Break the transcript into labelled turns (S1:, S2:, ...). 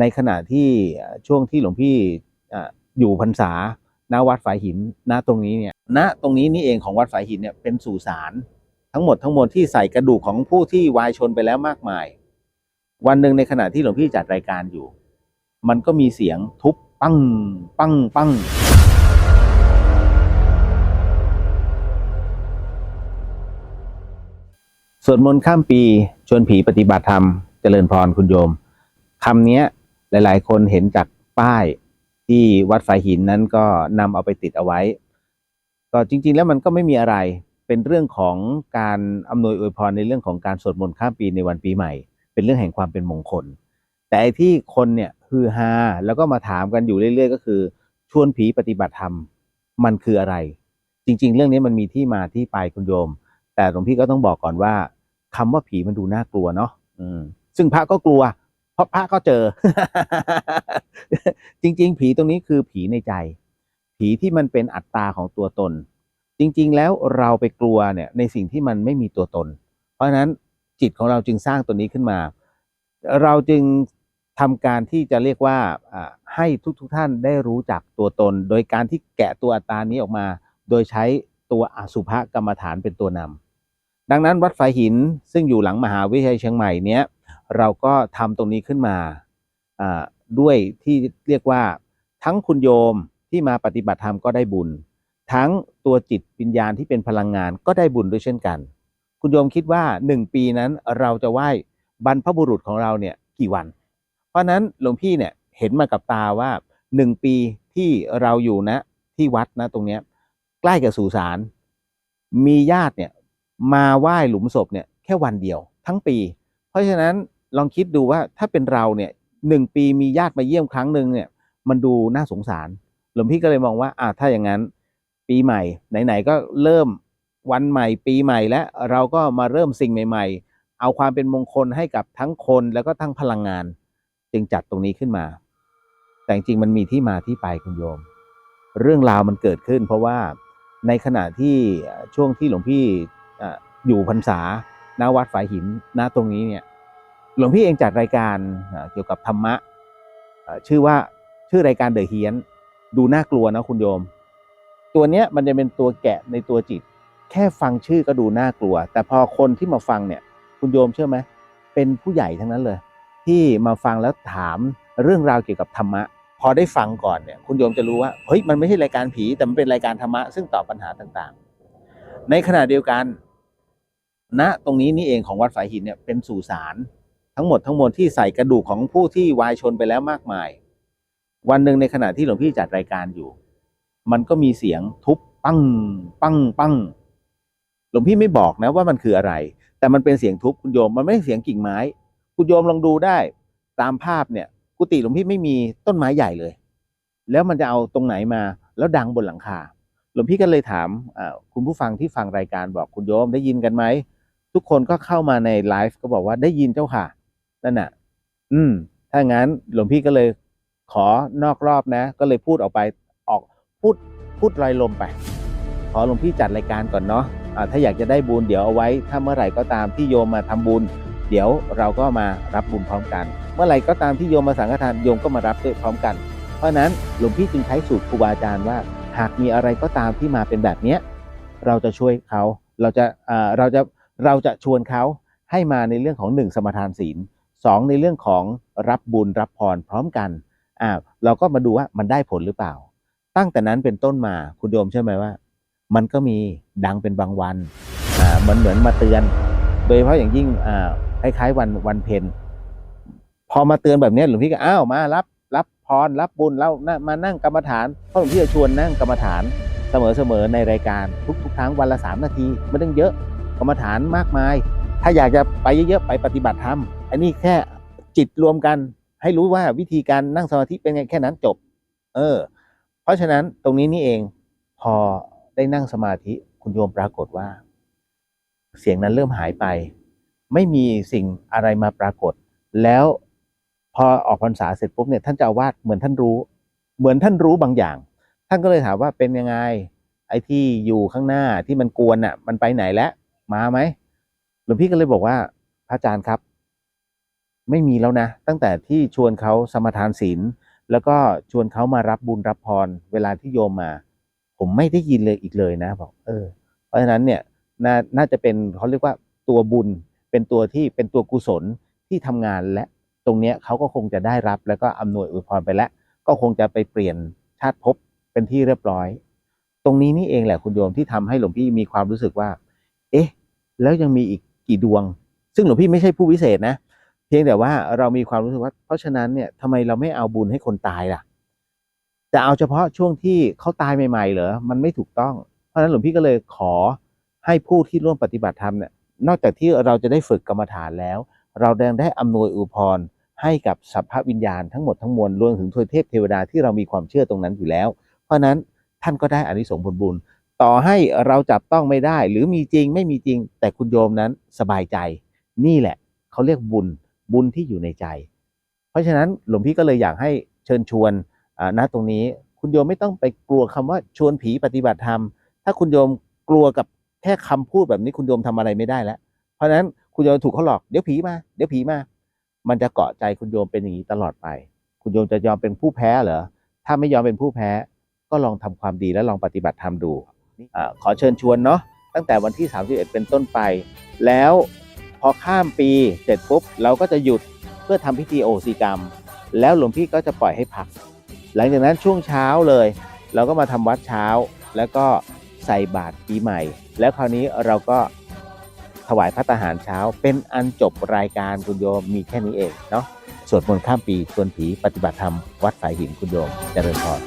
S1: ในขณะที่ช่วงที่หลวงพี่อยู่พรรษาณวัดฝายหินณตรงนี้เนี่ยณตรงนี้นี่เองของวัดฝายหินเนี่ยเป็นสุสานทั้งหมดทั้งมวลที่ใส่กระดูกของผู้ที่วายชนไปแล้วมากมาย วันหนึ่งในขณะที่หลวงพี่จัดรายการอยู่ มันก็มีเสียงทุบปังปังปังสวดมนต์ข้ามปีชวนผีปฏิบัติธรรม เจริญพรคุณโยมคำนี้ หลาย ๆ คนเห็นจากป้ายที่วัดฝายหินนั้นก็นำเอาไปติดเอาไว้ ก็จริง ๆ แล้วมันก็ไม่มีอะไร เป็นเรื่องของการอำนวยอวยพรในเรื่องของการสวดมนต์ข้ามปีในวันปีใหม่ เป็นเรื่องแห่งความเป็นมงคล แต่ที่คนเนี่ยฮือฮาแล้วก็มาถามกันอยู่เรื่อย ๆ ก็คือ ชวนผีปฏิบัติธรรมมันคืออะไร จริง ๆ เรื่องนี้มันมีที่มาที่ไปคุณโยม แต่หลวงพี่ก็ต้องบอกก่อนว่าคำว่าผีมันดูน่ากลัวเนาะอืมซึ่งพระก็กลัว เพราะพระก็เจอ จริง ๆ ผีตรงนี้คือผีในใจ ผีที่มันเป็นอัตตาของตัวตน จริง ๆ แล้วเราไปกลัวเนี่ยในสิ่งที่มันไม่มีตัวตน เพราะฉะนั้นจิตของเราจึงสร้างตัวนี้ขึ้นมา เราจึงทำการที่จะเรียกว่าให้ทุกๆทท่านได้รู้จักตัวตน โดยการที่แกะตัวอัตตานี้ออกมา โดยใช้ตัวอสุภกรรมฐานเป็นตัวนำดังนั้นวัดฝายหินซึ่งอยู่หลังมหาวิทยาลัยเชียงใหม่เนี้ย เราก็ทำตรงนี้ขึ้นมาด้วยที่เรียกว่าทั้งคุณโยมที่มาปฏิบัติธรรมก็ได้บุญ ทั้งตัวจิตวิญญาณที่เป็นพลังงานก็ได้บุญด้วยเช่นกัน คุณโยมคิดว่าหนึ่งปีนั้นเราจะไหว้บรรพบุรุษของเราเนี่ยกี่วัน เพราะฉะนั้นหลวงพี่เนี่ยเห็นมากับตาว่าหนึ่งปีที่เราอยู่นะที่วัดนะตรงเนี้ยใกล้กับสุสานมีญาติเนี่ยมาไหว้หลุมศพเนี่ยแค่วันเดียวทั้งปี เพราะฉะนั้น ลองคิดดูว่าถ้าเป็นเราเนี่ยหนึ่งปีมีญาติมาเยี่ยมครั้งหนึ่งเนี่ย มันดูน่าสงสาร หลวงพี่ก็เลยมองว่าอ่าถ้าอย่างนั้น ปีใหม่ ไหนๆก็เริ่มวันใหม่ ปีใหม่แล้วเราก็มาเริ่มสิ่งใหม่ ๆ เอาความเป็นมงคลให้กับทั้งคนแล้วก็ทั้งพลังงาน จึงจัดตรงนี้ขึ้นมา แต่จริงๆมันมีที่มาที่ไปคุณโยม เรื่องราวมันเกิดขึ้น เพราะว่าในขณะที่ช่วงที่หลวงพี่อะอยู่พรรษาณวัดฝายหินณตรงนี้เนี่ย หลวงพี่เองจัดรายการเกี่ยวกับธรรมะชื่อว่าชื่อรายการเดอะเฮียนดูน่ากลัวนะคุณโยม ตัวเนี้ยมันจะเป็นตัวแกะในตัวจิต แค่ฟังชื่อก็ดูน่ากลัว แต่พอคนที่มาฟังเนี่ย คุณโยมเชื่อไหมเป็นผู้ใหญ่ทั้งนั้นเลย ที่มาฟังแล้วถามเรื่องราวเกี่ยวกับธรรมะ พอได้ฟังก่อนเนี่ย คุณโยมจะรู้ว่าเฮ้ยมันไม่ใช่รายการผีแต่มันเป็นรายการธรรมะซึ่งตอบปัญหาต่างๆ ในขณะเดียวกันณตรงนี้นี่เองของวัดฝายหินเนี่ยเป็นสุสาน ทั้งหมดทั้งมวลที่ใส่กระดูกของผู้ที่วายชนไปแล้วมากมาย วันหนึ่งในขณะที่หลวงพี่จัดรายการอยู่ มันก็มีเสียงทุบปังปังปังหลวงพี่ไม่บอกนะว่ามันคืออะไร แต่มันเป็นเสียงทุบคุณโยมมันไม่ใช่เสียงกิ่งไม้ คุณโยมลองดูได้ตามภาพเนี่ย กุฏิหลวงพี่ไม่มีต้นไม้ใหญ่เลย แล้วมันจะเอาตรงไหนมา แล้วดังบนหลังคา หลวงพี่ก็เลยถามคุณผู้ฟังที่ฟังรายการบอกคุณโยมได้ยินกันไหมทุกคนก็เข้ามาในไลฟ์ก็บอกว่าได้ยินเจ้าค่ะ นั่นน่ะ อืม ถ้างั้นหลวงพี่ก็เลยขอนอกรอบนะ ก็เลยพูดออกไปออกพูดพูดลอยลมไป ขอหลวงพี่จัดรายการก่อนเนาะอ่าถ้าอยากจะได้บุญเดี๋ยวเอาไว้ ถ้าเมื่อไหร่ก็ตามที่โยมมาทำบุญ เดี๋ยวเราก็มารับบุญพร้อมกัน เมื่อไหร่ก็ตามที่โยมมาสังฆทานโยมก็มารับด้วยพร้อมกัน เพราะนั้นหลวงพี่จึงใช้สูตรครูบาอาจารย์ว่า หากมีอะไรก็ตามที่มาเป็นแบบเนี้ยเราจะช่วยเขาเราจะเราจะเราจะชวนเขาให้มาในเรื่องของหนึ่งสมทานศีล สองในเรื่องของรับบุญรับพรพร้อมกันอ่าเราก็มาดูว่ามันได้ผลหรือเปล่า ตั้งแต่นั้นเป็นต้นมาคุณโยมเชื่อไหมว่า มันก็มีดังเป็นบางวันอ่ามันเหมือนมาเตือน โดยเฉพาะอย่างยิ่งอ่าคล้ายๆวันวันเพ็ญพอมาเตือนแบบนี้หลวงพี่ก็อ้าวมารับรับพรรับบุญแล้วมานั่งกรรมฐานเพราะหลวงพี่จะชวนนั่งกรรมฐานเสมอๆในรายการทุกๆครั้งวันละสามนาทีไม่ต้องเยอะกรรมฐานมากมาย ถ้าอยากจะไปเยอะๆไปปฏิบัติธรรม อันนี้แค่จิตรวมกันให้รู้ว่าวิธีการนั่งสมาธิเป็นไงแค่นั้นจบ เออ เพราะฉะนั้นตรงนี้นี่เองพอได้นั่งสมาธิคุณโยมปรากฏว่า เสียงนั้นเริ่มหายไป ไม่มีสิ่งอะไรมาปรากฏ แล้วพอออกพรรษาเสร็จปุ๊บเนี่ยท่านเจ้าอาวาดเหมือนท่านรู้ เหมือนท่านรู้บางอย่าง ท่านก็เลยถามว่าเป็นยังไง ไอ้ที่อยู่ข้างหน้าที่มันกวนอะ มันไปไหนแล้วมาไหมหลวงพี่ก็เลยบอกว่าพระอาจารย์ครับ ไม่มีแล้วนะ ตั้งแต่ที่ชวนเขาสมทานศีลแล้วก็ชวนเขามารับบุญรับพรเวลาที่โยมมา ผมไม่ได้ยินเลยอีกเลยนะบอกเออ เพราะฉะนั้นเนี่ยนน่าจะเป็นเขาเรียกว่าตัวบุญเป็นตัวที่เป็นตัวกุศลที่ทำงานและตรงเนี้ยเขาก็คงจะได้รับแล้วก็อำนวยอวยพรไปแล้ว ก็คงจะไปเปลี่ยนชาติภพเป็นที่เรียบร้อย ตรงนี้นี่เองแหละคุณโยมที่ทำให้หลวงพี่มีความรู้สึกว่า เอ๊ะ แล้วยังมีอีกกี่ดวง ซึ่งหลวงพี่ไม่ใช่ผู้วิเศษนะ พียงแต่ว่าเรามีความรู้สึกว่า เพราะฉะนั้นเนี่ยทำไมเราไม่เอาบุญให้คนตายล่ะ จะเอาเฉพาะช่วงที่เขาตายใหม่ๆเหรอมันไม่ถูกต้อง เพราะฉะนั้นหลวงพี่ก็เลยขอให้ผู้ที่ร่วมปฏิบัติธรรมเนี่ยนอกจากที่เราจะได้ฝึกกรรมฐานแล้ว เรายังได้อำนวยอวยพรให้กับสัพพวิญญาณทั้งหมดทั้งมวลรวมถึงทวยเทพเทวดาที่เรามีความเชื่อตรงนั้นอยู่แล้ว เพราะฉะนั้นท่านก็ได้อานิสงส์ผลบุญ ต่อให้เราจับต้องไม่ได้ หรือมีจริงไม่มีจริง แต่คุณโยมนั้นสบายใจ นี่แหละเขาเรียกบุญ บุญที่อยู่ในใจ เพราะฉะนั้นหลวงพี่ก็เลยอยากให้เชิญชวนณตรงนี้ คุณโยมไม่ต้องไปกลัวคำว่าชวนผีปฏิบัติธรรม ถ้าคุณโยมกลัวกับแค่คำพูดแบบนี้คุณโยมทำอะไรไม่ได้แล้ว เพราะฉะนั้นคุณโยมถูกเขาหลอกเดี๋ยวผีมาเดี๋ยวผีมา มันจะเกาะใจคุณโยมเป็นอย่างนี้ตลอดไป คุณโยมจะยอมเป็นผู้แพ้เหรอถ้าไม่ยอมเป็นผู้แพ้ก็ลองทำความดีและลองปฏิบัติธรรมดูอขอเชิญชวนเนาะตั้งแต่วันที่ 31 เป็นต้นไป แล้ว อข้ามปีเสร็จปุ๊บเราก็จะหยุดเพื่อทำพิธีโอสีกรรม แล้วหลวงพี่ก็จะปล่อยให้พัก หลังจากนั้นช่วงเช้าเลย เราก็มาทำวัดเช้า แล้วก็ใส่บาตรปีใหม่ แล้วคราวนี้เราก็ถวายพระตาหารเช้า เป็นอันจบรายการคุณโยมมีแค่นี้เองเนาะสวดมนต์ข้ามปีชวนผีปฏิบัติธรรมวัดสายหินคุณโยมเจริญพร